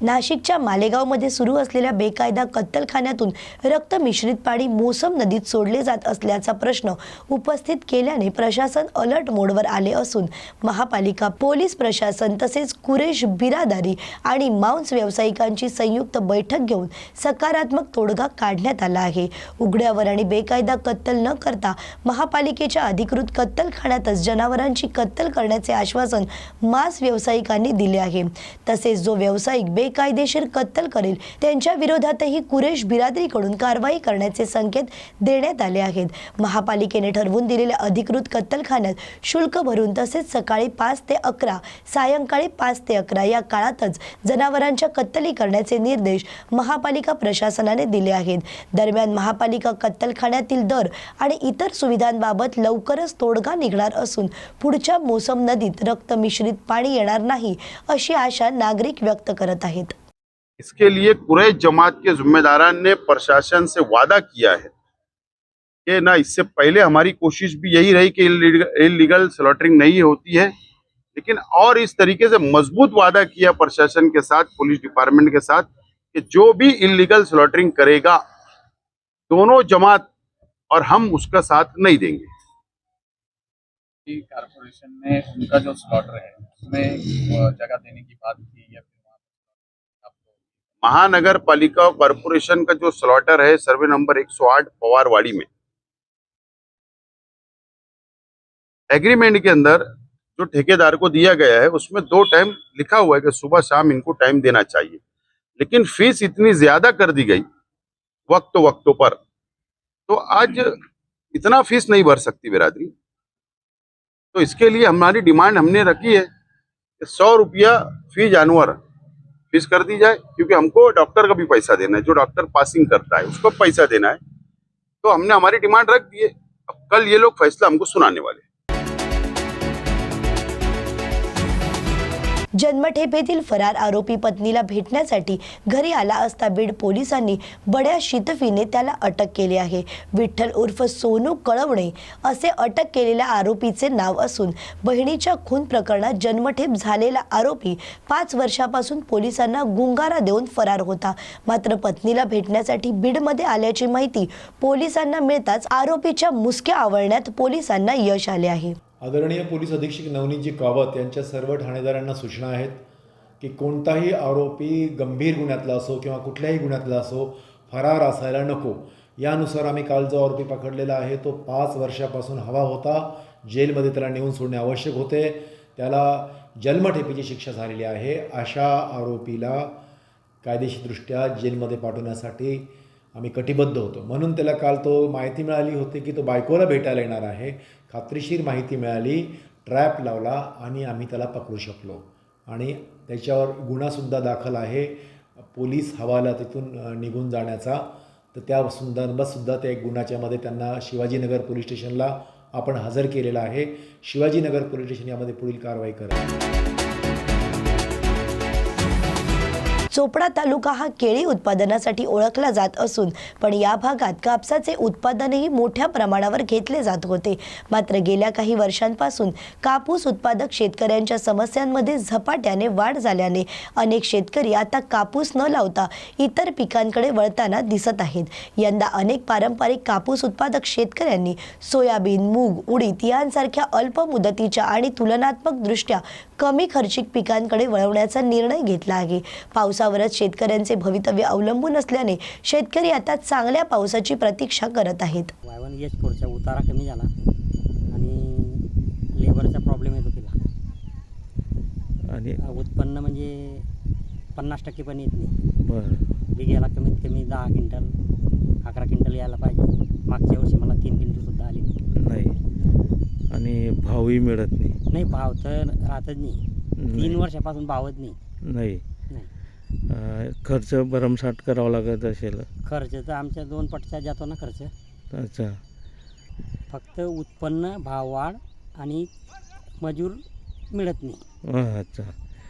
नाशिकच्या मालेगावमध्ये सुरू असलेल्या बेकायदा कत्तलखान्यातून रक्त मिश्रित पाणी मोसम नदीत सोडले जात असल्याचा प्रश्न उपस्थित केल्याने प्रशासन अलर्ट मोडवर आले असून महापालिका पोलीस प्रशासन तसेच कुरेश बिरादारी आणि मांस व्यावसायिकांची संयुक्त बैठक घेऊन सकारात्मक तोडगा काढण्यात आला आहे. उघड्यावर आणि बेकायदा कत्तल न करता महापालिकेच्या अधिकृत कत्तलखान्यातच जनावरांची कत्तल करण्याचे आश्वासन मांस व्यावसायिकांनी दिले आहे. तसेच जो व्यावसायिक बे बेकायदेशीर कत्तल करेल. त्यांच्या विरोधातही कुरेश बिरादरीकडून कारवाई करण्याचे संकेत देण्यात आले आहेत. महापालिकेने ठरवून दिलेल्या अधिकृत कत्तलखान्यात शुल्क भरून तसेच सकाळी पाच ते अकरा सायंकाळी पाच ते अकरा या काळातच जनावरांच्या कत्तली करण्याचे निर्देश महापालिका प्रशासनाने दिले आहेत. दरम्यान महापालिका कत्तलखान्यातील दर आणि इतर सुविधांबाबत लवकरच तोडगा निघणार असून पुढच्या मोसम नदीत रक्त मिश्रित पाणी येणार नाही अशी आशा नागरिक व्यक्त करत आहेत. इसके लिए कुरैश जमात के जिम्मेदारान ने प्रशासन से वादा किया है कि ना इससे पहले हमारी कोशिश भी यही रही कि इलीगल स्लॉटरिंग नहीं होती है। लेकिन और इस तरीके से मज़बूत वादा किया प्रशासन के साथ, पुलिस डिपार्टमेंट के साथ कि जो भी इलीगल स्लॉटरिंग करेगा, दोनों जमात और हम उसका साथ नहीं देंगे। कारपोरेशन ने उनका जो स्लॉटर है उसमें जगह देने की बात की या महानगर पालिका कॉरपोरेशन का जो स्लॉटर है, सर्वे नंबर 108 पवारवाड़ी में। एग्रीमेंट के अंदर जो ठेकेदार को दिया गया है, उसमें दो टाइम लिखा हुआ है कि सुबह शाम इनको टाइम देना चाहिए। लेकिन फ़ीस इतनी ज़्यादा कर दी गई वक्त वक्तों पर तो आज इतना फ़ीस नहीं भर सकती बिरादरी। तो इसके लिए हमारी डिमांड हमने रखी है कि सौ रुपया फ़ी जानवर फीस कर दी जाए क्योंकि हमको डॉक्टर का भी पैसा देना है जो डॉक्टर पासिंग करता है उसको पैसा देना है। तो हमने हमारी डिमांड रख दी है। अब कल ये लोग फैसला हमको सुनाने वाले जन्मठेपेतील फरार आरोपी पत्नीला भेटण्यासाठी घरी आला असता बीड पोलिसांनी बड्या शितफीने त्याला अटक केली आहे. विठ्ठल उर्फ सोनू कळवणे असे अटक केलेल्या आरोपीचे नाव असून बहिणीच्या खून प्रकरणात जन्मठेप झालेला आरोपी पाच वर्षापासून पोलिसांना गुंगारा देऊन फरार होता. मात्र पत्नीला भेटण्यासाठी बीडमध्ये आल्याची माहिती पोलिसांना मिळताच आरोपीच्या मुसक्या आवळण्यात पोलिसांना यश आले आहे. आदरणीय पोलीस अधीक्षक नवनीतजी कावत यांच्या सर्व ठाणेदारांना सूचना आहेत की कोणताही आरोपी गंभीर गुन्ह्यातला असो किंवा कुठल्याही गुन्ह्यातला असो फरार असायला नको. यानुसार आम्ही काल जो आरोपी पकडलेला आहे तो पाच वर्षापासून हवा होता. जेलमध्ये त्याला नेऊन सोडणे आवश्यक होते. त्याला जन्मठेपीची शिक्षा झालेली आहे. अशा आरोपीला कायदेशीरदृष्ट्या जेलमध्ये पाठवण्यासाठी आम्ही कटिबद्ध होतो. म्हणून त्याला काल तो माहिती मिळाली होती की तो बायकोला भेटायला येणार आहे. खात्रीशीर माहिती मिळाली ट्रॅप लावला आणि आम्ही त्याला पकडू शकलो. आणि त्याच्यावर गुन्हासुद्धा दाखल आहे. पोलीस हवाला तिथून निघून जाण्याचा. तर त्या संदर्भातसुद्धा त्या एक गुन्ह्याच्यामध्ये त्यांना शिवाजीनगर पोलीस स्टेशनला आपण हजर केलेला आहे. शिवाजीनगर पोलीस स्टेशन यामध्ये पुढील कारवाई करा. चोपडा तालुका हा केळी उत्पादनासाठी ओळखला जात असून पण या भागात कापसाचे उत्पादनही मोठ्या प्रमाणावर घेतले जात होते. मात्र गेल्या काही वर्षांपासून कापूस उत्पादक शेतकऱ्यांच्या समस्यांमध्ये झपाट्याने वाढ झाल्याने अनेक शेतकरी आता कापूस न लावता इतर पिकांकडे वळताना दिसत आहेत. यंदा अनेक पारंपरिक कापूस उत्पादक शेतकऱ्यांनी सोयाबीन मूग उडीद यांसारख्या अल्प मुदतीच्या आणि तुलनात्मक दृष्ट्या कमी खर्चिक पिकांकडे वळवण्याचा निर्णय घेतला आहे. पावसा पावसावरच शेतकऱ्यांचे भवितव्य अवलंबून असल्याने शेतकरी आता चांगल्या पावसाची प्रतीक्षा करत आहेत. वायवन एच फोरचा उतारा कमी झाला आणि लेबरचा प्रॉब्लेम येतो तिला. आणि उत्पन्न म्हणजे पन्नास टक्के पण येत नाही. बरं. बिघ्याला कमीत कमी दहा क्विंटल अकरा क्विंटल यायला पाहिजे. मागच्या वर्षी मला तीन क्विंटलसुद्धा आले. नाही. आणि भावही मिळत नाही. नाही भाव तर राहतच नाही. तीन. वर्षापासून भावच नाही. नाही. खर्च भरमसाठ करावा लागत असेल. खर्च तर आमच्या दोन पटचा जातो ना खर्च. अच्छा. फक्त उत्पन्न भाव वाढ आणि मजूर मिळत नाही. अच्छा.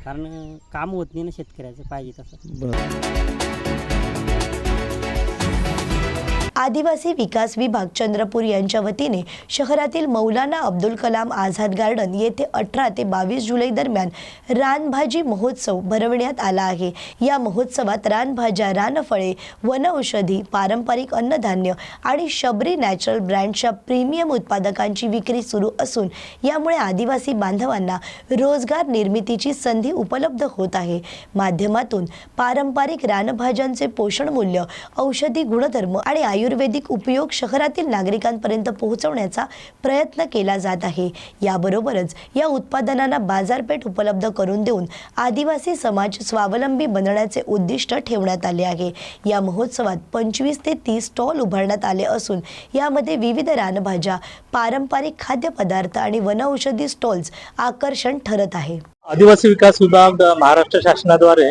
कारण काम होत नाही ना शेतकऱ्याचं पाहिजे तसं. बरं. आदिवासी विकास विभाग चंद्रपूर यांच्या वतीने शहरातील मौलाना अब्दुल कलाम आझाद गार्डन येथे अठरा ते बावीस जुलै दरम्यान रानभाजी महोत्सव भरवण्यात आला आहे. या महोत्सवात रानभाज्या रानफळे वनौषधी पारंपरिक अन्नधान्य आणि शबरी नॅचरल ब्रँडच्या प्रीमियम उत्पादकांची विक्री सुरू असून यामुळे आदिवासी बांधवांना रोजगार निर्मितीची संधी उपलब्ध होत आहे. माध्यमातून पारंपरिक रानभाज्यांचे पोषण मूल्य औषधी गुणधर्म आणि आयुर्वेदिक उपयोग शहरातील नागरिकांपर्यंत पोहोचवण्याचा प्रयत्न केला जात आहे. याबरोबरच या उत्पादनांना बाजारपेठ उपलब्ध करून देऊन आदिवासी समाज स्वावलंबी बनण्याचे उद्दिष्ट ठेवण्यात आले आहे. या महोत्सवात पंचवीस ते तीस स्टॉल उभारण्यात आले असून यामध्ये विविध रानभाज्या पारंपरिक खाद्यपदार्थ आणि वनौषधी स्टॉल्स आकर्षण ठरत आहे. आदिवासी विकास विभाग महाराष्ट्र शासनाद्वारे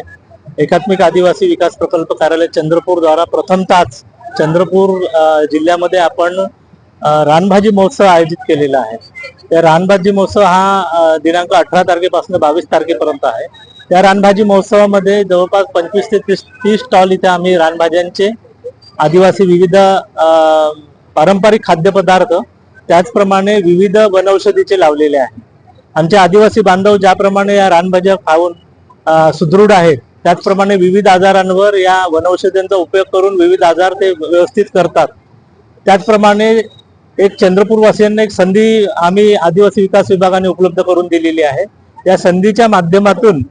एकात्मिक आदिवासी विकास प्रकल्प कार्यालय चंद्रपूर द्वारा प्रथमतःच चंद्रपूर जिल्ह्यामध्ये आपण रानभाजी महोत्सव आयोजित केलेला आहे. त्या रानभाजी महोत्सव हा दिनांक अठरा तारखेपासून बावीस तारखेपर्यंत आहे. त्या रानभाजी महोत्सवामध्ये जवळपास पंचवीस ते तीस तीस स्टॉल इथे आम्ही रानभाज्यांचे आदिवासी विविध पारंपरिक खाद्यपदार्थ त्याचप्रमाणे विविध वनौषधीचे लावलेले आहे आमचे आदिवासी बांधव ज्याप्रमाणे या रानभाज्या खाऊन सुदृढ आहेत त्याचप्रमाणे विविध आजारांवर या वनौषधींचा उपयोग करून विविध आजार ते व्यवस्थित करतात. त्याचप्रमाणे एक चंद्रपूरवासियांना एक संधी आम्ही आदिवासी विकास विभागाने उपलब्ध करून दिलेली आहे. या संधीच्या माध्यमातून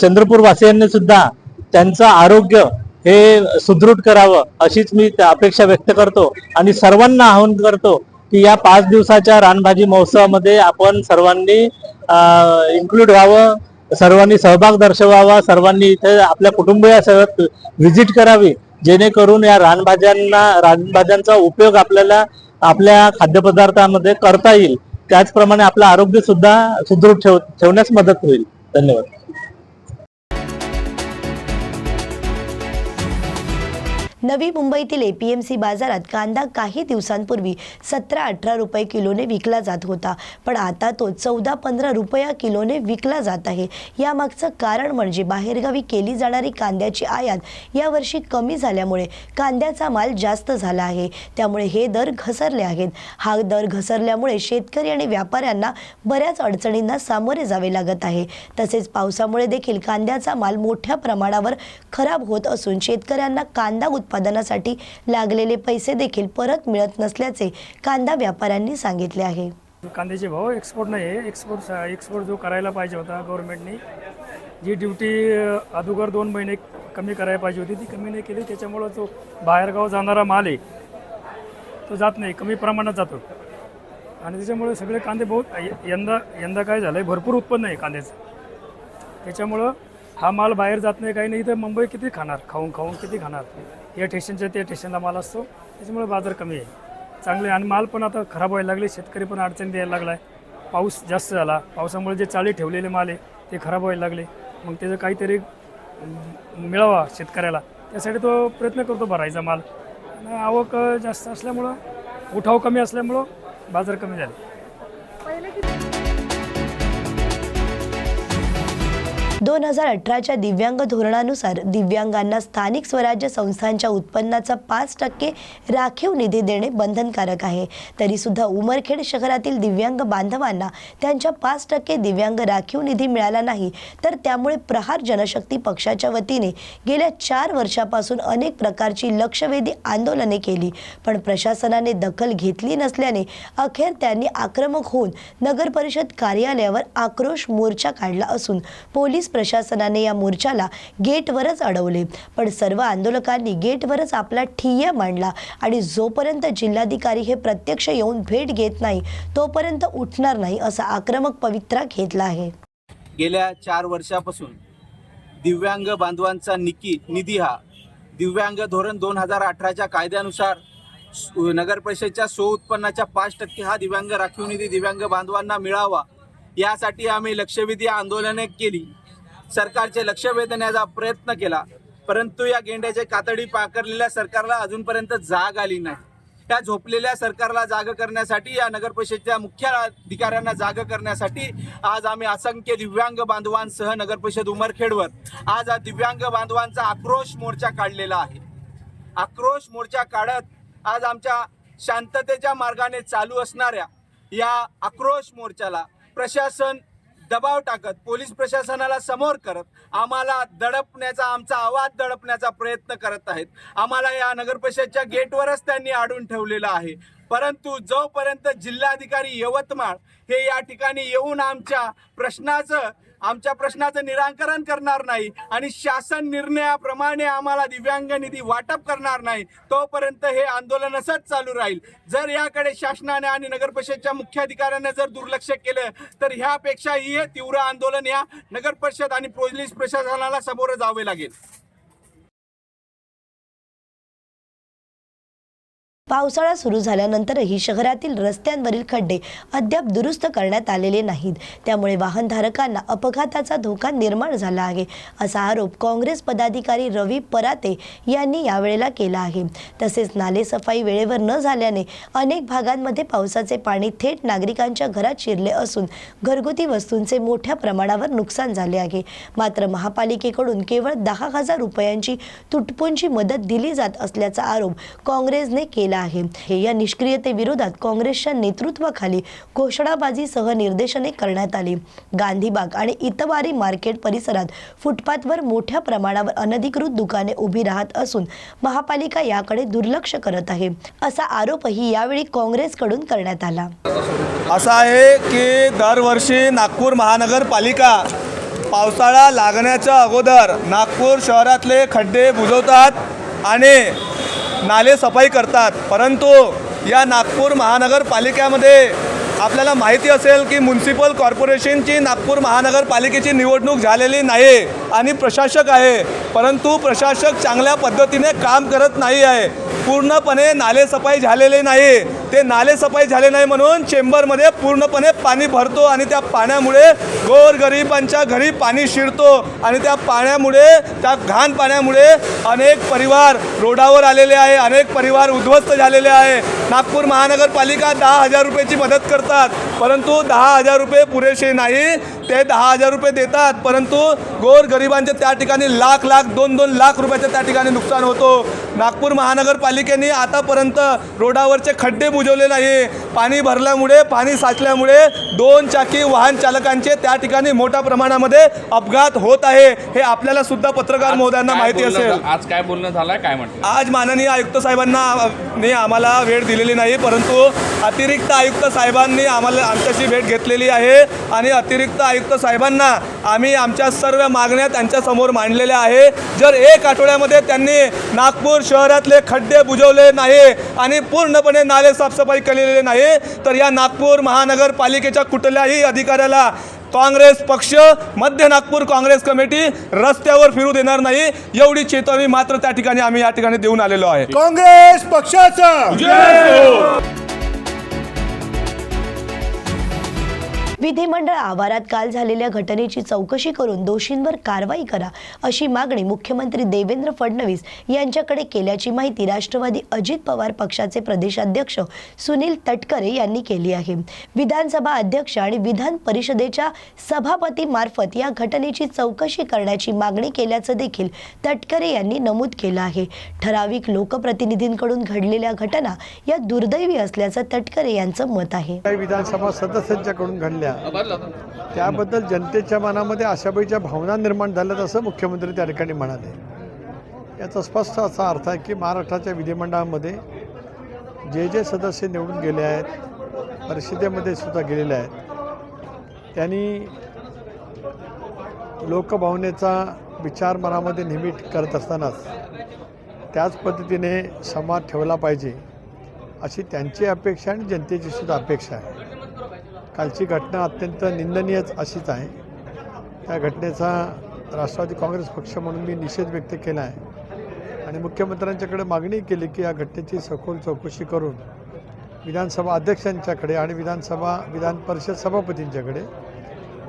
चंद्रपूरवासियांनी सुद्धा त्यांचं आरोग्य हे सुदृढ करावं अशीच मी त्या अपेक्षा व्यक्त करतो आणि सर्वांना आवाहन करतो की या पाच दिवसाच्या रानभाजी महोत्सवामध्ये आपण सर्वांनी इन्क्लूड व्हावं. सर्वांनी सहभाग दर्शवावा सर्वांनी इथे आपल्या कुटुंबियासोबत व्हिजिट करावी जेणेकरून या रानभाज्यांना रानभाज्यांचा उपयोग आपल्याला आपल्या खाद्यपदार्थामध्ये करता येईल. त्याचप्रमाणे आपलं आरोग्य सुद्धा सुदृढ ठेव ठेवण्यास मदत होईल. धन्यवाद. नवी मुंबईतील एपीएमसी बाजारात कांदा काही दिवसांपूर्वी सतरा अठरा रुपये किलोने विकला जात होता. पण आता तो चौदा पंधरा रुपया किलोने विकला जात आहे. यामागचं कारण म्हणजे बाहेरगावी केली जाणारी कांद्याची आयात यावर्षी कमी झाल्यामुळे कांद्याचा माल जास्त झाला आहे. त्यामुळे हे दर घसरले आहेत. हा दर घसरल्यामुळे शेतकरी आणि व्यापाऱ्यांना बऱ्याच अडचणींना सामोरे जावे लागत आहे. तसेच पावसामुळे देखील कांद्याचा माल मोठ्या प्रमाणावर खराब होत असून शेतकऱ्यांना कांदा उत्पादनासाठी लागलेले पैसे देखील परत मिळत नसल्याचे कांदा व्यापाऱ्यांनी सांगितले आहे. कांद्याचे भाव एक्सपोर्ट नाही आहे. एक्सपोर्ट एक्सपोर्ट जो करायला पाहिजे होता गव्हर्नमेंटने जी ड्युटी अगोदर दोन महिने कमी करायला पाहिजे होती ती कमी नाही केली. त्याच्यामुळं जो बाहेरगाव जाणारा माल आहे तो जात नाही. कमी प्रमाणात जातो. आणि त्याच्यामुळे सगळे कांदे बहुत यंदा यंदा काय झालं आहे भरपूर उत्पन्न आहे कांद्याचं. त्याच्यामुळं हा माल बाहेर जात नाही काही नाही. तर मुंबई किती खाणार? खाऊन खाऊन किती खाणार? या स्टेशनच्या त्या स्टेशनला माल असतो. त्याच्यामुळे बाजार कमी आहे. चांगले आणि माल पण आता खराब व्हायला लागले. शेतकरी पण अडचण द्यायला लागला आहे पाऊस जास्त झाला. पावसामुळे जे चाळी ठेवलेले माल आहे ते खराब व्हायला लागले. मग त्याचं काहीतरी मिळावा शेतकऱ्याला. त्यासाठी तो प्रयत्न करतो भरायचा माल. आणि आवक जास्त असल्यामुळं उठाव कमी असल्यामुळं बाजार कमी झाले. दोन हजार अठराच्या दिव्यांग धोरणानुसार दिव्यांगांना स्थानिक स्वराज्य संस्थांच्या उत्पन्नाचा पाच टक्के राखीव निधी देणे बंधनकारक आहे. तरीसुद्धा उमरखेड शहरातील दिव्यांग बांधवांना त्यांच्या पाच टक्के दिव्यांग राखीव निधी मिळाला नाही. तर त्यामुळे प्रहार जनशक्ती पक्षाच्या वतीने गेल्या चार वर्षापासून अनेक प्रकारची लक्षवेधी आंदोलने केली. पण प्रशासनाने दखल घेतली नसल्याने अखेर त्यांनी आक्रमक होऊन नगर परिषद कार्यालयावर आक्रोश मोर्चा काढला असून पोलीस प्रशासनाने या मोर्चाला गेटवरच अडवले. पण सर्व आंदोलकांनी गेटवरच आपला ठिय्या मांडला आणि जोपर्यंत जिल्हाधिकारी हे प्रत्यक्ष येऊन भेट घेत नाही तोपर्यंत उठणार नाही असा आक्रमक पवित्रा घेतला आहे. गेल्या चार वर्षापासून दिव्यांग बांधवांचा निकी निधी हा दिव्यांग धोरण दोन हजार अठराच्या कायद्यानुसार नगर परिषदेच्या स्व उत्पन्नाच्या पाच टक्के हा दिव्यांग राखीव निधी दिव्यांग बांधवांना मिळावा यासाठी आम्ही लक्षवेधी आंदोलने केली. सरकारचे लक्ष वेधण्याचा प्रयत्न केला. परंतु या गेंड्याचे कातडी पाकरलेल्या सरकारला अजूनपर्यंत जाग आली नाही. त्या झोपलेल्या सरकारला जाग करण्यासाठी या नगर परिषदेच्या मुख्य अधिकाऱ्यांना जाग करण्यासाठी आज आम्ही असंख्य दिव्यांग बांधवांसह नगर परिषद उमरखेडवर आज हा दिव्यांग बांधवांचा आक्रोश मोर्चा काढलेला आहे. आक्रोश मोर्चा काढत आज आमच्या शांततेच्या मार्गाने चालू असणाऱ्या या आक्रोश मोर्चाला प्रशासन दबाव टाकत पोलीस प्रशासनाला समोर करत आम्हाला दडपण्याचा आमचा आवाज दडपण्याचा प्रयत्न करत आहेत. आम्हाला या नगरपरिषदच्या गेटवरच त्यांनी अडून ठेवलेलं आहे. परंतु जोपर्यंत जिल्हाधिकारी यवतमाळ हे या ठिकाणी येऊन आमच्या प्रश्नाचं आमच्या प्रश्नाचं निराकरण करणार नाही आणि शासन निर्णयाप्रमाणे आम्हाला दिव्यांग निधी वाटप करणार नाही तोपर्यंत हे आंदोलन असंच चालू राहील. जर याकडे शासनाने आणि नगर परिषदच्या मुख्याधिकाऱ्याने जर दुर्लक्ष केलं तर ह्यापेक्षाही ही तीव्र आंदोलन या नगर परिषद आणि पोलीस प्रशासनाला समोर जावे लागेल. पावसाळा सुरू झाल्यानंतरही शहरातील रस्त्यांवरील खड्डे अद्याप दुरुस्त करण्यात आलेले नाहीत. त्यामुळे वाहनधारकांना अपघाताचा धोका निर्माण झाला आहे असा आरोप काँग्रेस पदाधिकारी रवी पराते यांनी यावेळेला केला आहे. तसेच नालेसफाई वेळेवर न झाल्याने अनेक भागांमध्ये पावसाचे पाणी थेट नागरिकांच्या घरात शिरले असून घरगुती वस्तूंचे मोठ्या प्रमाणावर नुकसान झाले आहे. मात्र महापालिकेकडून केवळ दहा हजार रुपयांची तुटपुंची मदत दिली जात असल्याचा आरोप काँग्रेसने केला आहे. हे या निष्क्रियतेविरोधात काँग्रेसच्या नेतृत्वाखाली घोषणाबाजीसह निर्देशने करण्यात आली. गांधीबाग आणि इतवारी मार्केट परिसरात फुटपाथवर मोठ्या प्रमाणावर अनधिकृत दुकाने उभी राहत असून महापालिका याकडे दुर्लक्ष करत आहे. असा आरोपही यावेळी काँग्रेसकडून करण्यात आला. असा आहे की दरवर्षी नागपूर महानगरपालिका पावसाळा लागण्याच्या अगोदर नागपूर शहरातले खड्डे बुजवतात आणि नाले सफाई करतात. परंतु या नागपूर महानगरपालिकेमध्ये आपल्याला माहिती असेल की म्युन्सिपल कॉर्पोरेशनची नागपूर महानगरपालिकेची निवडणूक झालेली नाही आणि प्रशासक आहे. परंतु प्रशासक चांगल्या पद्धतीने काम करत नाही आहे. पूर्णपणे नालेसफाई झालेले नाही. ते नाले सफाई झाले नाही म्हणून चेंबरमध्ये पूर्णपणे पाणी भरतो आणि त्या पाण्यामुळे गोरगरिबांच्या घरी पाणी शिरतो. आणि त्या पाण्यामुळे त्या घाण पाण्यामुळे अनेक परिवार रोडावर आलेले आहे अनेक परिवार उद्ध्वस्त झालेले आहे. नागपूर महानगरपालिका दहा हजार रुपयाची मदत करतात परंतु दहा हजार रुपये पुरेसे नाही. ते दहा हजार रुपये देतात परंतु गोरगरिबांचे त्या ठिकाणी लाख लाख दोन दोन लाख रुपयाचं त्या ठिकाणी नुकसान होतो. नागपूर महानगरपालिकेने आतापर्यंत रोडावरचे खड्डे बुजवले नाही पाणी भरल्यामुळे पाणी साचल्यामुळे दोन चाकी वाहन चालकांचे त्या ठिकाणी मोठ्या प्रमाणामध्ये अपघात होत आहे. हे आपल्याला सुद्धा पत्रकार महोदयांना माहिती असेल. आज काय बोलणं झालंय काय म्हटलं आज माननीय आयुक्त साहेबांना ने आम्हाला वेळ दिलेली नाही परंतु अतिरिक्त आयुक्त साहेबांनी आम्हाला आमच्याशी भेट घेतलेली आहे. आणि अतिरिक्त आयुक्त साहेबांना आम्ही आमच्या सर्व मागण्या त्यांच्यासमोर मांडलेल्या आहे. जर एक आठवड्यामध्ये त्यांनी नागपूर शहरातले खड्डे बुजवले नाही आणि पूर्णपणे नाले साफसफाई केलेले नाही तर या नागपूर महानगरपालिकेच्या कुठल्याही अधिकाऱ्याला काँग्रेस पक्ष मध्य नागपूर काँग्रेस कमिटी रस्त्यावर फिरू देणार नाही एवढी चेतावणी मात्र त्या ठिकाणी आम्ही या ठिकाणी देऊन आलेलो आहे. काँग्रेस पक्षाचा! विधिमंडळ आवारात काल झालेल्या घटनेची चौकशी करून दोषींवर कारवाई करा अशी मागणी मुख्यमंत्री देवेंद्र फडणवीस यांच्याकडे केल्याची माहिती राष्ट्रवादी अजित पवार पक्षाचे प्रदेशाध्यक्ष सुनील तटकरे यांनी केली आहे. विधानसभा अध्यक्ष आणि विधान परिषदेच्या सभापतीमार्फत या घटनेची चौकशी करण्याची मागणी केल्याचं देखील तटकरे यांनी नमूद केलं आहे. ठराविक लोकप्रतिनिधींकडून घडलेल्या घटना या दुर्दैवी असल्याचं तटकरे यांचं मत आहे. विधानसभा सदस्यांच्याकडून घडल्या. त्याबद्दल जनतेच्या मनामध्ये आशाबाईच्या भावना निर्माण झाल्यात असं मुख्यमंत्री त्या ठिकाणी म्हणाले. याचा स्पष्ट असा अर्थ आहे की महाराष्ट्राच्या विधिमंडळामध्ये जे जे सदस्य निवडून गेले आहेत परिषदेमध्ये सुद्धा गेलेले आहेत त्यांनी लोकभावनेचा विचार मनामध्ये नेहमी करत असतानाच त्याच पद्धतीने संवाद ठेवला पाहिजे अशी त्यांची अपेक्षा आणि जनतेची सुद्धा अपेक्षा आहे. कालची घटना अत्यंत निंदनीयच अशीच आहे. त्या घटनेचा राष्ट्रवादी काँग्रेस पक्ष म्हणून मी निषेध व्यक्त केला आहे. आणि मुख्यमंत्र्यांच्याकडे मागणी केली की या घटनेची सखोल चौकशी करून विधानसभा अध्यक्षांच्याकडे आणि विधानसभा विधान परिषद सभापतींच्याकडे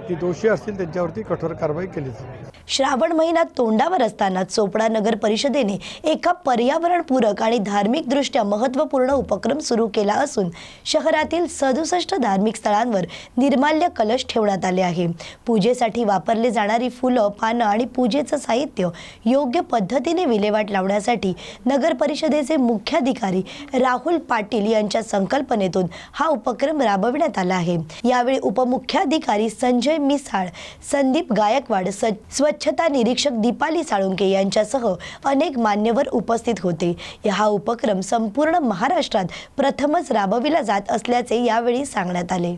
जी दोषी असतील त्यांच्यावरती कठोर कारवाई केली जावी. श्रावण महिना तोंडावर असताना चोपडा नगर परिषदेने एका पर्यावरणपूरक आणि धार्मिकदृष्ट्या महत्त्वपूर्ण उपक्रम सुरू केला असून शहरातील सदुसष्ट धार्मिक स्थळांवर निर्माल्य कलश ठेवण्यात आले आहे. पूजेसाठी वापरली जाणारी फुलं पानं आणि पूजेचं साहित्य योग्य पद्धतीने विल्हेवाट लावण्यासाठी नगर परिषदेचे मुख्याधिकारी राहुल पाटील यांच्या संकल्पनेतून हा उपक्रम राबविण्यात आला आहे. यावेळी उपमुख्याधिकारी संजय मिसाळ संदीप गायकवाड स्वच्छ स्वच्छता निरीक्षक दीपाली साळुंके यांच्यासह अनेक मान्यवर उपस्थित होते. हा उपक्रम संपूर्ण महाराष्ट्रात प्रथमच राबविला जात असल्याचे यावेळी सांगण्यात आले.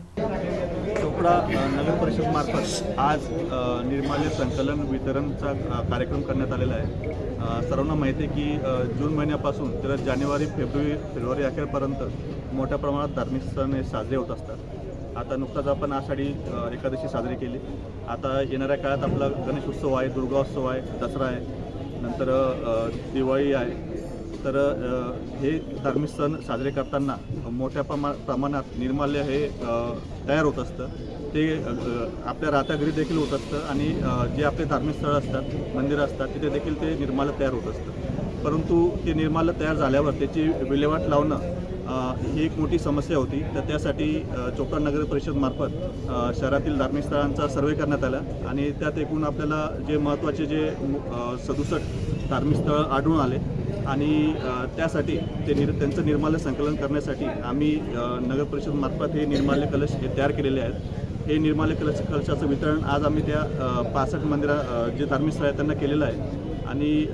चोपडा नगर परिषद मार्फत आज निर्माल्य संकलन वितरणचा कार्यक्रम करण्यात आलेला आहे. सर्वांना माहिती आहे की जून महिन्यापासून तर जानेवारी फेब्रुवारी फेब्रुवारी अखेरपर्यंत मोठ्या प्रमाणात धार्मिक सण हे साजरे होत असतात. आता नुकताच आपण आषाढी एकादशी साजरी केली. आता येणाऱ्या काळात आपला गणेश उत्सव आहे दुर्गाोत्सव आहे दसरा आहे नंतर दिवाळी आहे. तर हे धार्मिक सण साजरे करताना मोठ्या प्रमा प्रमाणात निर्माल्य हे तयार होत असतं. ते आपल्या राहत्या घरी देखील होत असतं आणि जे आपले धार्मिक स्थळं असतात मंदिरं असतात तिथे देखील ते निर्माल्य तयार होत असतं. परंतु ते निर्माल्य तयार झाल्यावर त्याची विल्हेवाट लावणं ही एक मोठी समस्या होती. तर त्यासाठी अ, चोपडा नगर परिषदमार्फत शहरातील धार्मिक स्थळांचा सर्वे करण्यात आला आणि त्यात एकूण आपल्याला जे महत्त्वाचे जे सदुसष्ट धार्मिक स्थळं आढळून आले आणि त्यासाठी ते निर त्यांचं निर्माल्य संकलन करण्यासाठी आम्ही नगर परिषदमार्फत हे निर्माल्य कलश हे तयार केलेले आहेत. हे निर्माल्य कलश कलशाचं वितरण आज आम्ही त्या पासष्ट मंदिरा जे धार्मिक स्थळ आहेत त्यांना केलेलं आहे. आणि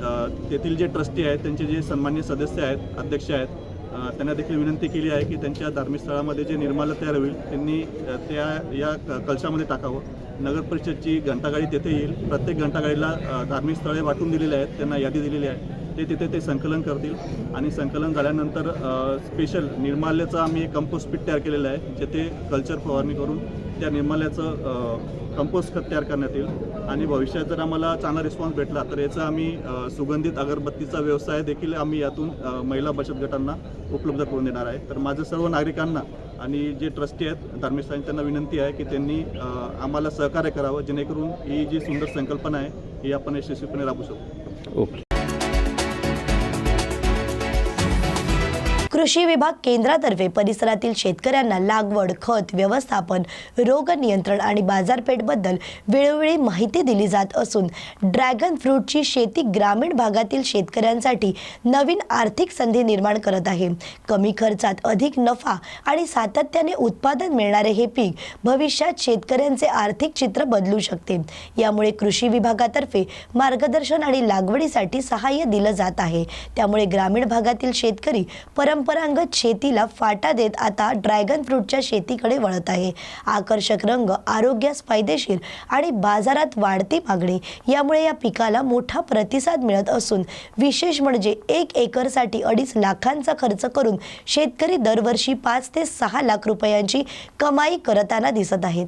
तेथील जे ट्रस्टी आहेत त्यांचे जे सन्मान्य सदस्य आहेत अध्यक्ष आहेत त्यांना देखील विनंती केली आहे की त्यांच्या धार्मिक स्थळामध्ये जे निर्माल्य तयार होईल त्यांनी त्या या क- कलशामध्ये टाकावं. नगर परिषदची घंटागाडी तेथे येईल. प्रत्येक घंटागाडीला धार्मिक स्थळे वाटून दिलेली आहेत त्यांना यादी दिलेली आहे. ते तिथे ते संकलन करतील आणि संकलन झाल्यानंतर स्पेशल निर्माल्याचा आम्ही कंपोस्ट पीठ तयार केलेलं आहे जेथे कल्चर फवारणी करून त्या निर्माल्याचं कंपोस्ट खत तयार करण्यात येईल. आणि भविष्यात जर आम्हाला चांगला रिस्पॉन्स भेटला तर याचा आम्ही सुगंधित अगरबत्तीचा व्यवसाय देखील आम्ही यातून महिला बचत गटांना उपलब्ध करून देणार आहे. तर माझं सर्व नागरिकांना आणि जे ट्रस्टी आहेत धार्मिक त्यांना विनंती आहे की त्यांनी आम्हाला सहकार्य करावं जेणेकरून ही जी सुंदर संकल्पना आहे ही आपण यशस्वीपणे राबू शकतो ओके. कृषी विभाग केंद्रातर्फे परिसरातील शेतकऱ्यांना लागवड खत व्यवस्थापन रोग नियंत्रण आणि बाजारपेठबद्दल वेळोवेळी माहिती दिली जात असून ड्रॅगन फ्रूटची शेती ग्रामीण भागातील शेतकऱ्यांसाठी नवीन आर्थिक संधी निर्माण करत आहे. कमी खर्चात अधिक नफा आणि सातत्याने उत्पादन मिळणारे हे पीक भविष्यात शेतकऱ्यांचे आर्थिक चित्र बदलू शकते. यामुळे कृषी विभागातर्फे मार्गदर्शन आणि लागवडीसाठी सहाय्य दिलं जात आहे. त्यामुळे ग्रामीण भागातील शेतकरी परंपरागत शेतीला फाटा देत आता ड्रॅगन फ्रूटच्या शेतीकडे वळत आहे. आकर्षक रंग आरोग्यास फायदेशीर आणि बाजारात वाढती मागणी. यामुळे या पिकाला मोठा प्रतिसाद मिळत असून विशेष म्हणजे एक एकरसाठी अडीच लाखांचा खर्च करून शेतकरी दरवर्षी पाच ते सहा लाख रुपयांची कमाई करताना दिसत आहेत.